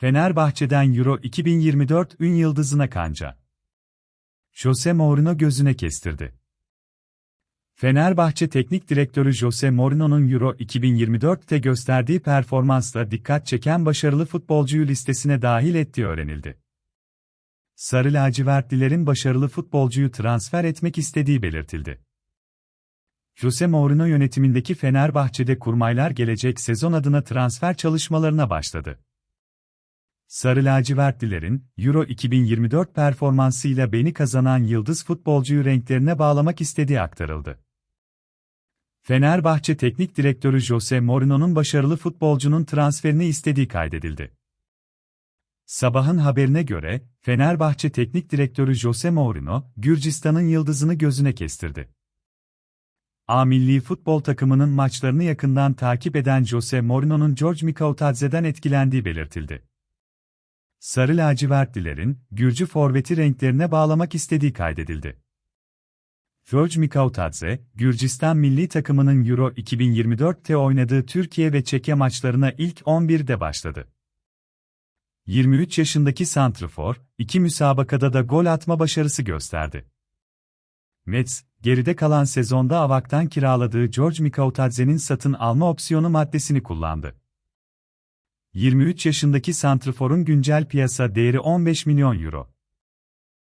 Fenerbahçe'den Euro 2024 ün yıldızına kanca. Jose Mourinho gözüne kestirdi. Fenerbahçe Teknik Direktörü Jose Mourinho'nun Euro 2024'te gösterdiği performansla dikkat çeken başarılı futbolcuyu listesine dahil ettiği öğrenildi. Sarı lacivertlilerin başarılı futbolcuyu transfer etmek istediği belirtildi. Jose Mourinho yönetimindeki Fenerbahçe'de kurmaylar gelecek sezon adına transfer çalışmalarına başladı. Sarı lacivertlilerin, Euro 2024 performansıyla beni kazanan yıldız futbolcuyu renklerine bağlamak istediği aktarıldı. Fenerbahçe Teknik Direktörü Jose Mourinho'nun başarılı futbolcunun transferini istediği kaydedildi. Sabahın haberine göre, Fenerbahçe Teknik Direktörü Jose Mourinho, Gürcistan'ın yıldızını gözüne kestirdi. A milli futbol takımının maçlarını yakından takip eden Jose Mourinho'nun George Mikautadze'den etkilendiği belirtildi. Sarı lacivertlilerin, Gürcü forveti renklerine bağlamak istediği kaydedildi. George Mikautadze, Gürcistan milli takımının Euro 2024'te oynadığı Türkiye ve Çekya maçlarına ilk 11'de başladı. 23 yaşındaki santrfor, iki müsabakada da gol atma başarısı gösterdi. Mets, geride kalan sezonda Avak'tan kiraladığı George Mikautadze'nin satın alma opsiyonu maddesini kullandı. 23 yaşındaki santrforun güncel piyasa değeri 15 milyon euro.